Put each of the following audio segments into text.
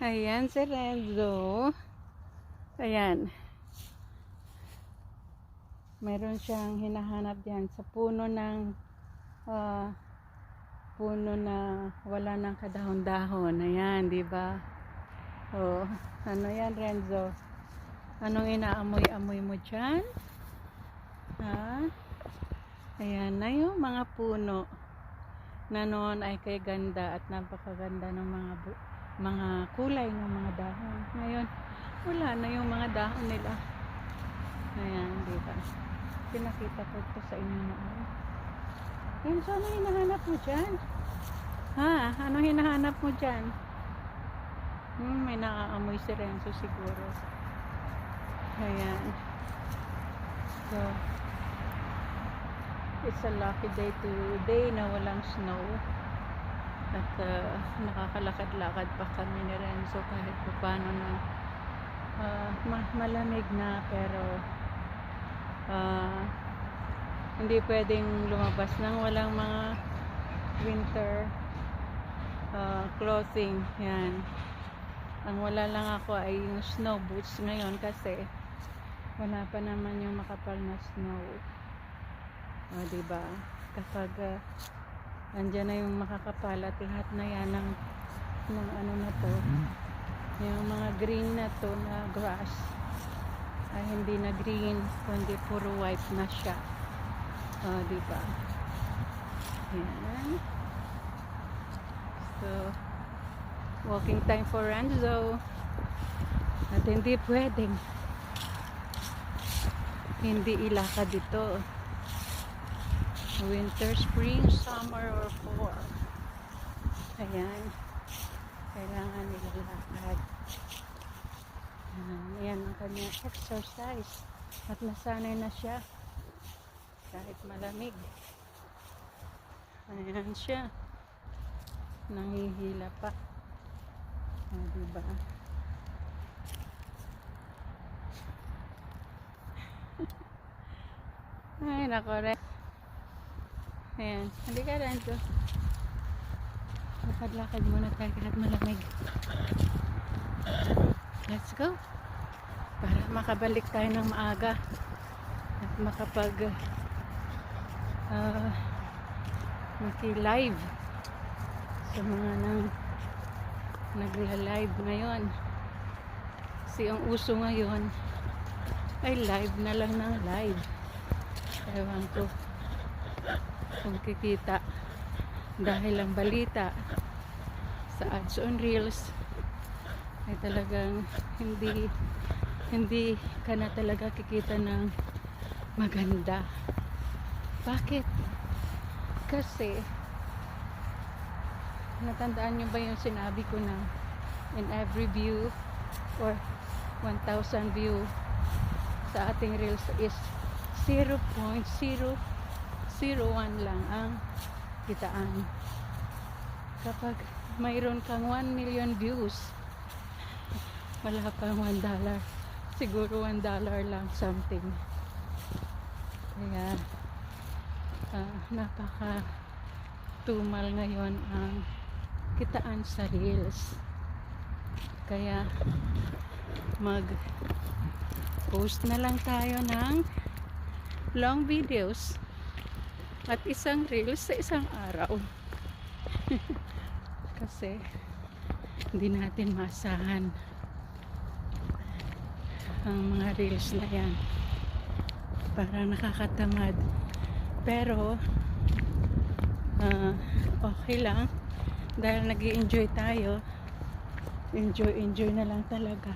Ayan si Renzo. Ayan. Meron siyang hinahanap diyan sa puno ng ah, puno na wala ng kadahon-dahon. Ayan, di ba? Oh, ano yan Renzo? Anong inaamoy-amoy mo dyan? Ha? Ayan na yung mga puno na noon ay kay ganda at napakaganda ng mga bu- mga kulay ng mga dahon. Ngayon, wala na yung mga dahon nila. Ayan, di ba? Pinakita ko ito sa inyo noon. Yan, so ano hinahanap mo dyan? Ha? Ano hinahanap mo dyan? Hmm, may naaamoy si Renzo siguro. Ayan. So, it's a lucky day today na walang snow. At uh, nakakalakad-lakad pa kami ni Renzo kahit pa paano na uh, ma- malamig na pero uh, hindi pwedeng lumabas ng walang mga winter uh, clothing. Yan. Ang wala lang ako ay yung snow boots ngayon kasi wala pa naman yung makapal na snow. O, di ba? Kapag uh, andyan na yung makakapal at lahat na yan ng, ng ano na to, yung mga green na to na grass ay hindi na green kundi puro white na siya. O, di ba? Yan. So, walking time for Renzo. At hindi pwedeng hindi ilakad dito. Winter, spring, summer, or fall. Ayan. Kailangan nilalakad. Ayan, Ayan ang kanyang exercise. At nasanay na siya. Kahit malamig. Ayan siya. Nangihila pa. O, diba? Ay, nako rin. Ayan. Hindi ka rin to. Lakad-lakad muna tayo kahit malamig. Let's go. Para makabalik tayo ng maaga. At makapag uh, maki-live sa mga nang nagla-live ngayon. Kasi ang uso ngayon ay live na lang ng live. Ewan ko kung kikita dahil ang balita sa ads on reels ay talagang hindi hindi ka na talaga kikita ng maganda. Bakit? Kasi natandaan nyo ba yung sinabi ko na in every view or 1,000 view sa ating reels is 0.001 lang ang kitaan. Kapag mayroon kang 1 million views, wala pang 1 dollar. Siguro 1 dollar lang something. Kaya, ah, napaka tumal ngayon ang kitaan sa reels. Kaya, mag post na lang tayo ng long videos at isang reels sa isang araw. Kasi hindi natin masahan ang mga reels na yan. Parang nakakatamad. Pero ah, okay lang dahil nag enjoy tayo enjoy enjoy na lang talaga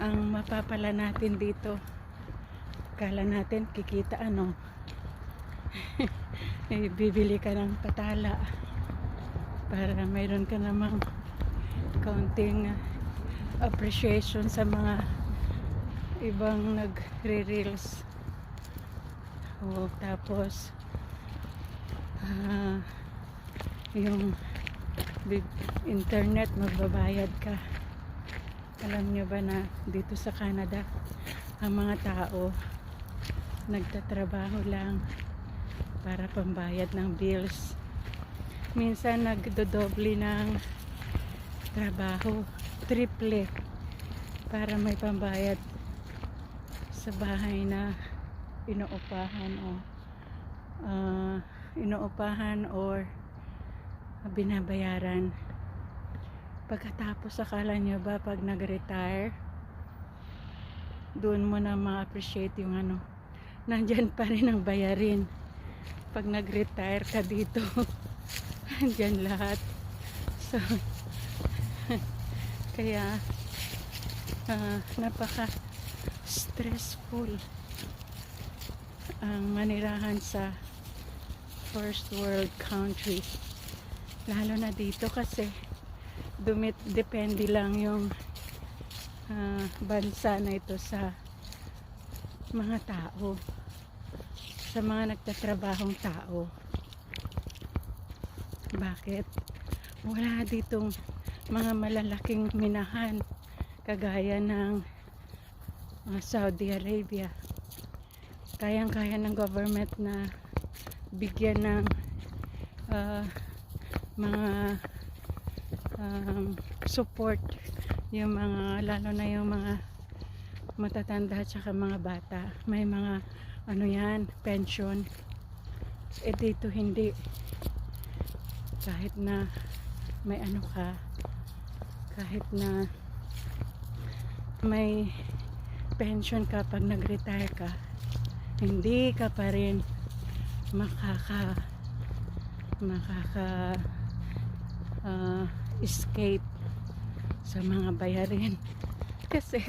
ang mapapala natin dito kala natin kikita ano eh, bibili ka ng patala para mayroon ka namang kaunting uh, appreciation sa mga ibang nagre-reels. O tapos ah, yung internet magbabayad ka. Alam nyo ba na dito sa Canada ang mga tao nagtatrabaho lang para pambayad ng bills. Minsan nagdodoble ng trabaho triple para may pambayad sa bahay na inuupahan o ah, inuupahan or binabayaran. Pagkatapos akala nyo ba pag nag-retire doon mo na ma-appreciate yung ano nandyan pa rin ang bayarin pag nag-retire ka dito. Nandyan lahat. So kaya ah, napaka stressful ang manirahan sa first world country. Lalo na dito kasi dumit depende lang yung ah, bansa na ito sa mga tao sa mga nagtatrabahong tao. Bakit? Wala ditong mga malalaking minahan kagaya ng ah, Saudi Arabia. Kayang-kaya ng government na bigyan ng ah, mga um, support yung mga lalo na yung mga matatanda at saka mga bata. May mga ano yan? Pension. Eh dito hindi. Kahit na may ano ka kahit na may pension ka pag nag-retire ka hindi ka pa rin makaka makaka ah, escape sa mga bayarin. Kasi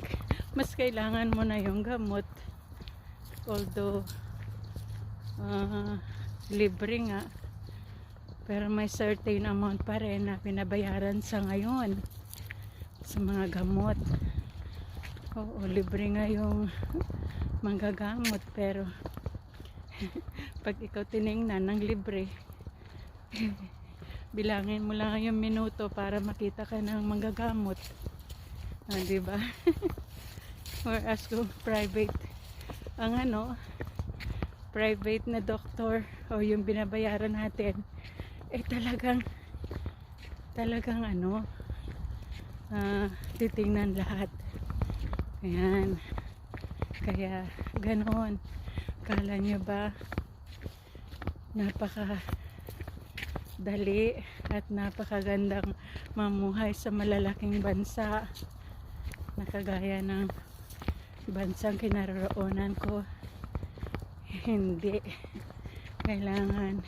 mas kailangan mo na yung gamot although ah, libre nga. Pero may certain amount pa rin na pinabayaran sa ngayon sa mga gamot. Oo libre nga yung manggagamot pero pag ikaw tiningnan ng libre bilangin mo lang yung minuto para makita ka ng manggagamot. Ah, di ba? Whereas kung private ang ano private na doktor. O yung binabayaran natin. Eh talagang talagang ano ah, titingnan lahat. Ayan. Kaya ganon. Kala nyo ba napaka dali at napakagandang mamuhay sa malalaking bansa na kagaya ng bansang kinaroroonan ko. Hindi. Kailangan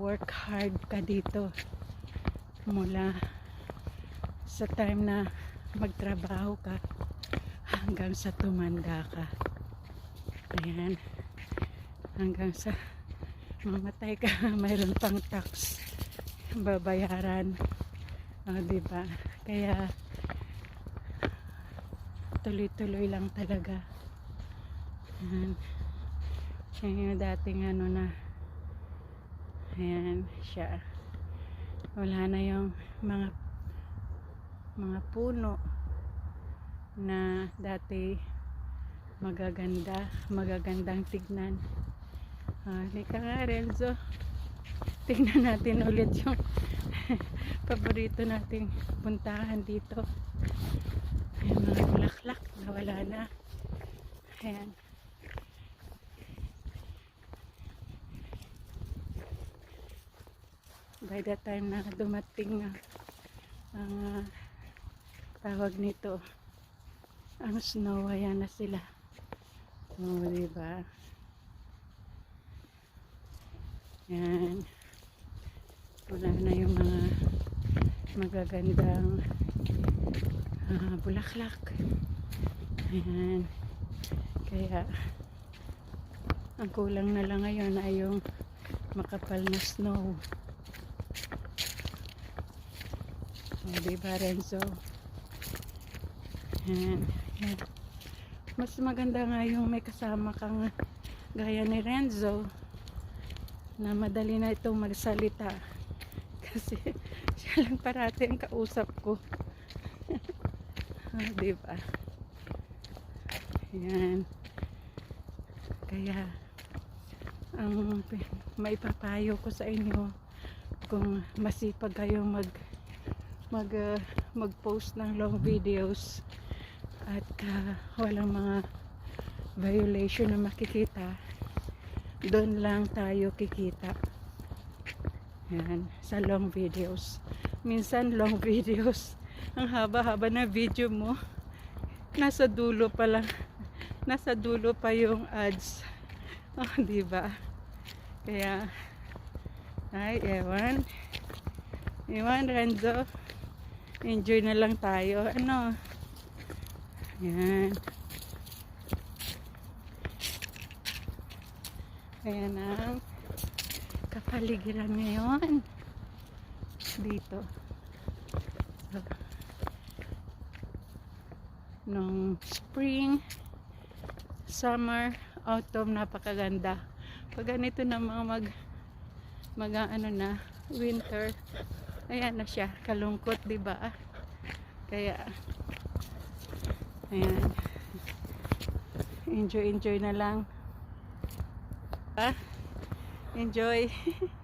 work hard ka dito mula sa time na magtrabaho ka hanggang sa tumanda ka. Ayan. Hanggang sa mamatay ka mayroon pang tax babayaran. O diba kaya tuloy-tuloy lang talaga. Ayan. Yan yung dating ano na. Ayan siya. Wala na yung mga mga puno na dati magaganda magagandang tignan. Ah, halika nga Renzo. Tingnan natin ulit yung paborito nating puntahan dito yung mga bulaklak na wala na. Ayan. By the time na dumating ang ah, tawag nito ang snow ayan na sila. Oh diba yan wala na yung mga magagandang ah, bulaklak. Ayan. Kaya ang kulang na lang ngayon ay yung makapal na snow. O diba Renzo? Yan, yan. mas maganda nga yung may kasama kang gaya ni Renzo na madali na itong magsalita. Kasi siya lang parati ang kausap ko ah, diba yan kaya ang maipapayo ko sa inyo kung masipag kayong mag mag uh, mag-post ng long videos at uh, walang mga violation na makikita doon lang tayo kikita. Yan sa long videos. Minsan long videos ang haba-haba na video mo. Nasa dulo pa lang. Nasa dulo pa yung ads. Oh, di ba? Kaya ay ewan. Ewan Renzo. Enjoy na lang tayo. Ano? Yan ayan ang kapaligiran ngayon. Dito. So, nung spring summer autumn napakaganda. Pag ganito na mga mag mag ano na winter ayan na siya kalungkot ba? Kaya ayan. Enjoy enjoy na lang. Ah, enjoy.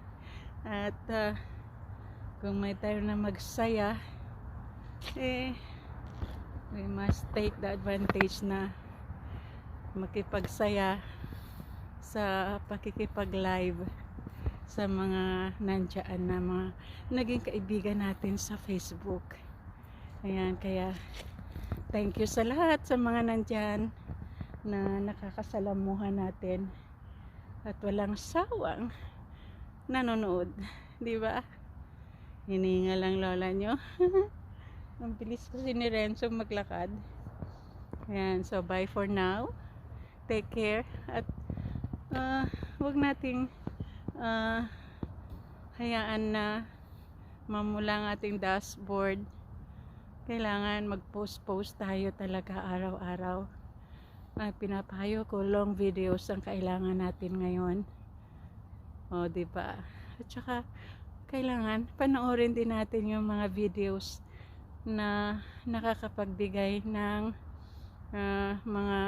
At ah, kung may time na magsaya eh we must take the advantage na makipagsaya sa pakikipag live sa mga nandyan na mga naging kaibigan natin sa Facebook. Ayan kaya thank you sa lahat sa mga nandyan na nakakasalamuhan natin at walang sawang nanonood di ba? Hininga lang lola nyo ang bilis kasi ni Renzo maglakad. Ayan so bye for now. Take care. At uh, wag nating uh, hayaan na mamula ang ating dashboard. Kailangan mag-post-post tayo talaga araw-araw. Uh, pinapayo ko long videos ang kailangan natin ngayon. O di ba? At saka kailangan panoorin din natin yung mga videos na nakakapagbigay ng uh, mga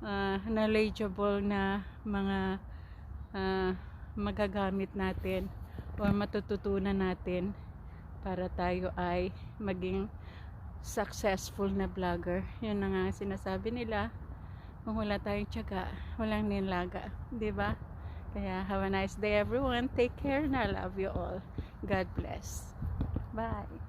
uh, knowledgeable na mga uh, magagamit natin o matututunan natin para tayo ay maging successful na vlogger. Yun na nga sinasabi nila. Kung wala tayong tiyaga, walang nilaga. ba? Kaya have a nice day everyone. Take care and I love you all. God bless. Bye.